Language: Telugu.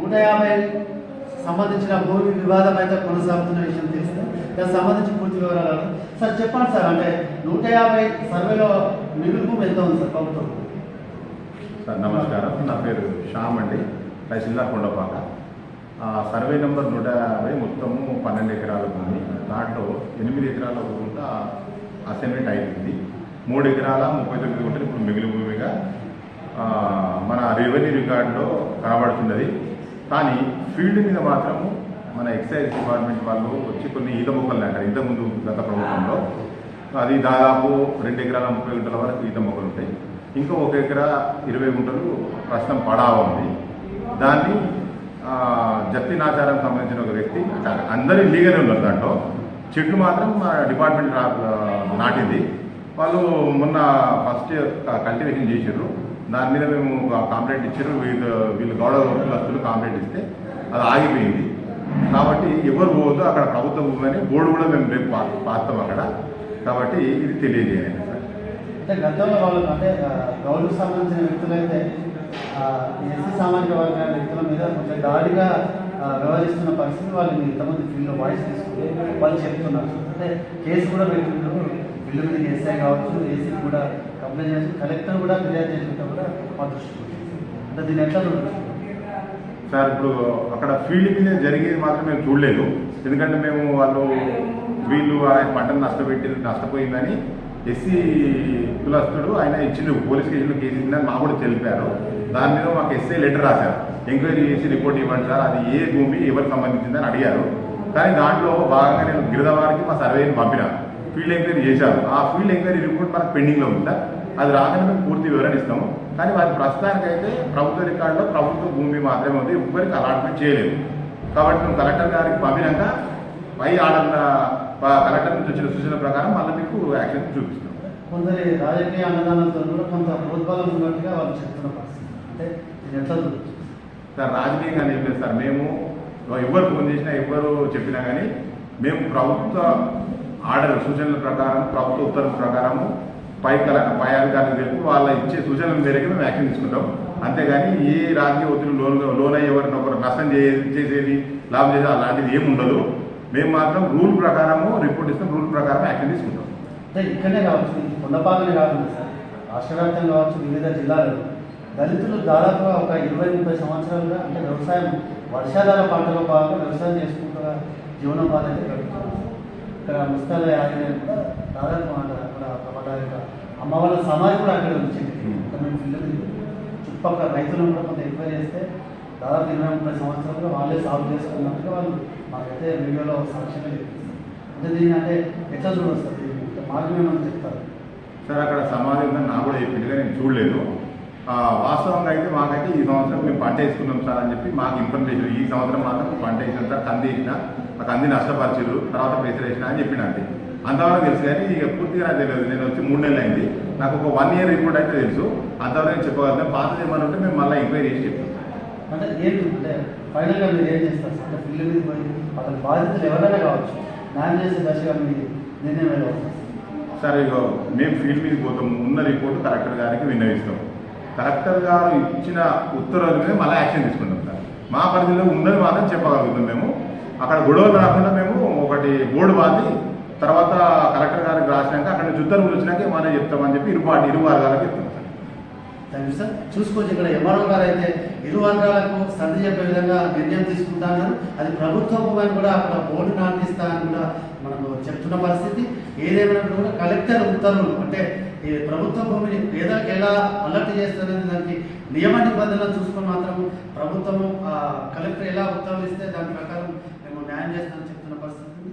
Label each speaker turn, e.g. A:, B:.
A: నూట యాభై సంబంధించిన భూమి వివాదం అయితే కొనసాగుతున్న విషయం తెలిస్తే దానికి సంబంధించి పూర్తి వివరాలు సార్ చెప్పండి సార్ అంటే నూట యాభై సర్వేలో మిగులు భూమి ఎంత ఉంది సార్ ప్రభుత్వం?
B: సార్ నమస్కారం. నా పేరు శ్యామ్ అండి. తహసీల్దార్ కొండపాక. సర్వే నెంబర్ నూట యాభై మొత్తము పన్నెండు ఎకరాల భూమి. దాంట్లో ఎనిమిది ఎకరాల గుంట అసైన్మెంట్ అయిపోయింది. మూడు ఎకరాల ముప్పై తొమ్మిది గుంటలు ఇప్పుడు మిగిలి భూమిగా మన రెవెన్యూ రికార్డులో కనబడుతున్నది. కానీ ఫీల్డ్ మీద మాత్రము మన ఎక్సైజ్ డిపార్ట్మెంట్ వాళ్ళు వచ్చి కొన్ని ఈత మొక్కలు అంటారు. ఇంతకుముందు గత ప్రభుత్వంలో అది దాదాపు రెండు ఎకరాల ముప్పై గుంటల వరకు ఈత మొక్కలు ఉంటాయి. ఇంకా ఒక ఎకరా ఇరవై గుంటలు ప్రస్తుతం పడావ ఉంది. దాన్ని జప్తి నాచారం సంబంధించిన ఒక వ్యక్తి అంటే అందరూ లీగల్ ఉన్నారు దాంట్లో. చెట్లు మాత్రం మా డిపార్ట్మెంట్ నాటింది. వాళ్ళు మొన్న ఫస్ట్ కల్టివేషన్ చేసారు దాని మీద మేము కాంప్లైంట్ ఇచ్చారు. వీళ్ళు వీళ్ళు గౌరవ కులస్తులు కాంప్లైంట్ ఇస్తే అది ఆగిపోయింది. కాబట్టి ఎవరు పోవద్దు అక్కడ ప్రభుత్వ భూమి అని బోర్డు కూడా మేము రేపు పాస్తాం అక్కడ. కాబట్టి ఇది తెలియజేయండి సార్.
A: అంటే గతంలో వాళ్ళకు అంటే ఆ, గౌరవకు సంబంధించిన వ్యక్తులైతే ఎస్సీ సామాజిక వర్గాల వ్యక్తుల మీద కొంచెం దాడిగా వ్యవహరిస్తున్న పరిస్థితి వాళ్ళు మీరు ఇంతమంది ఫీల్డ్లో వాయిస్ తీసుకుంటే వాళ్ళు చెప్తున్నారు. అంటే కేసు కూడా పెట్టుకుంటారు బిల్లు మీద ఎస్ఐ కావచ్చు ఏసీ కూడా అప్లై చేసి కలెక్టర్ కూడా ఫిర్యాదు చేసినట్టు కూడా మా దృష్టికి అంటే దీని ఎట్లా
B: సార్ ఇప్పుడు అక్కడ ఫీల్డ్ మీద జరిగేది మాత్రం మేము చూడలేదు. ఎందుకంటే మేము వాళ్ళు వీళ్ళు ఆయన పంటను నష్టపెట్టి నష్టపోయిందని ఎస్సీ కులస్తుడు ఆయన ఇచ్చిండు పోలీస్ స్టేషన్లో కేసు ఇచ్చిందని మాకు కూడా తెలిపారు. దాని మీద మాకు ఎస్ఐ లెటర్ రాశారు. ఎంక్వైరీ చేసి రిపోర్ట్ ఇవ్వండి సార్ అది ఏ భూమి ఎవరికి సంబంధించిందని అడిగారు. కానీ దాంట్లో భాగంగా నేను గిరిదవారికి మా సర్వేని పంపిన. ఫీల్డ్ ఎంక్వైరీ చేశారు. ఆ ఫీల్డ్ ఎంక్వైరీ రిపోర్ట్ మనకు పెండింగ్లో ఉంది సార్. అది రాగానే మేము పూర్తి వివరణ ఇస్తాము. కానీ వారి ప్రస్తుతానికైతే ప్రభుత్వ రికార్డులో ప్రభుత్వ భూమి మాత్రమే ఉంది. ఎవరికి అలాట్మెంట్ చేయలేదు. కాబట్టి మేము కలెక్టర్ గారికి పంపినాక పై ప- కలెక్టర్ నుంచి వచ్చిన సూచన ప్రకారం మళ్ళీ మీకు యాక్షన్ చూపిస్తాం.
A: కొందరి రాజకీయ అన్నదానంతో కూడా కొంత ప్రోద్బలం ఉన్నట్టుగా వాళ్ళు చెప్తున్న పరిస్థితి. అంటే ఎట్లా?
B: సార్ రాజకీయంగా ఏం లేదు సార్. మేము ఎవరు ఫోన్ చేసినా ఎవరు చెప్పినా కానీ మేము ప్రభుత్వ ఆర్డర్ సూచనల ప్రకారం ప్రభుత్వ ఉత్తర్వుల ప్రకారము పై కల పై అధికారులకు తెలిపి వాళ్ళ ఇచ్చే సూచనల మేరకు మేము యాక్షన్ తీసుకుంటాం. అంతేగాని ఏ రాజకీయ ఒత్తిడి లోన్ లోన్ అయ్యి ఎవరిని ఒకరు నష్టం చేసేది లాభం చేసేది అలాంటిది ఏమి ఉండదు. మేము మాత్రం రూల్ ప్రకారము రిపోర్ట్ ఇస్తాం రూల్ ప్రకారం యాక్షన్ తీసుకుంటాం.
A: అంటే ఇక్కడనే కావచ్చు ఈ కొండపాకనే కాకుండా సార్ రాష్ట్ర వ్యాప్తంగా కావచ్చు వివిధ జిల్లాలలో దళితులు దాదాపుగా ఒక ఇరవై ముప్పై సంవత్సరాలుగా అంటే వ్యవసాయం వర్షాధార పంటలో భాగంగా వ్యవసాయం చేసుకుంటున్న జీవనోపాధి అయితే గడుపుతున్నారు ఇక్కడ ముస్తాల యాదగిరి కూడా దాదాపు మన అక్కడ యొక్క అమ్మ వాళ్ళ సమాజం కూడా అక్కడ వచ్చింది పిల్లలు చుట్టుపక్కల రైతులను కూడా కొంత ఎంక్వైరీ చేస్తే దాదాపు ఇరవై ముప్పై సంవత్సరాలుగా వాళ్ళే సాగు చేసుకున్నట్టుగా వాళ్ళు మాకైతే వీడియోలో సాక్ష్యంగా చెప్పిస్తారు అంటే దీన్ని అంటే ఎట్లా చూడొస్తుంది ఏమని చెప్తారు.
B: సార్ అక్కడ సమాధి ఉందని నాకు కూడా చెప్పింది కానీ నేను చూడలేదు. ఆ, వాస్తవంగా అయితే మాకైతే ఈ సంవత్సరం మేము పంట వేసుకున్నాం సార్ అని చెప్పి మాకు ఇన్ఫర్మేషన్ ఈ సంవత్సరం మాత్రం పంట వేసిన సార్ కంది వేసిన ఆ కంది నష్టపరిచారు తర్వాత పెసరు వేసిన అని చెప్పిన అంతే. అంతవరకు తెలుసు కానీ ఇక పూర్తిగా నాకు తెలియదు. నేను వచ్చి మూడు నెలలు అయింది. నాకు ఒక వన్ ఇయర్ రిపోర్ట్ అయితే తెలుసు. అంతవరకు నేను చెప్పగలుగుతాను పాతది ఏమన్నా ఉంటే మేము మళ్ళీ ఎంక్వైరీ చేసి చెప్తాం.
A: అంటే ఏంటి అంటే ఫైనల్గా మీరు ఏం చేస్తారు? సార్? అంటే ఫీల్డ్ మీద పోయి అతని బాధితులు ఎవరైనా కావచ్చు. న్యాయం చేసే దశగా
B: సార్ ఇక మేము ఫీల్డ్ మీద పోతాము ఉన్న రిపోర్ట్ కలెక్టర్ గారికి విన్నవిస్తాం. కలెక్టర్ గారు ఇచ్చిన ఉత్తర్వుల మీద మళ్ళీ యాక్షన్ తీసుకుంటాం సార్. మా పరిధిలో ఉన్నది మాత్రం చెప్పగలుగుతాం మేము. అక్కడ గొడవలు రాకుండా మేము ఒకటి బోర్డు బాధి తర్వాత కలెక్టర్ గారికి రాసినాక అక్కడ నుంచి ఉత్తర్వులు వచ్చినాక ఏమైనా చెప్తామని చెప్పి ఇరు పార్టీ ఇరు వర్గాలకు చెప్తాం సార్
A: థ్యాంక్ యూ సార్ చూసుకోవచ్చు ఇక్కడ ఎంఆర్ఓ గారు అయితే ఇరు వర్గాలకు సర్ది చెప్పే విధంగా నిర్ణయం తీసుకుంటాను అది ప్రభుత్వ కూడా అక్కడ బోర్డు నాటిస్తా అని కూడా మనకు చెప్తున్న పరిస్థితి. ఏదేమైనా కూడా కలెక్టర్ ఉత్తర్వులు అంటే ఈ ప్రభుత్వ భూమిని పేదలకు ఎలా అలర్ట్ చేస్తారనే దానికి నియమ నిబంధనలు చూసుకొని మాత్రం ప్రభుత్వము ఆ, కలెక్టర్ ఎలా ఉత్తర్వులు ఇస్తే దాని ప్రకారం మేము న్యాయం చేస్తామని చెప్తున్న పరిస్థితి ఉంది.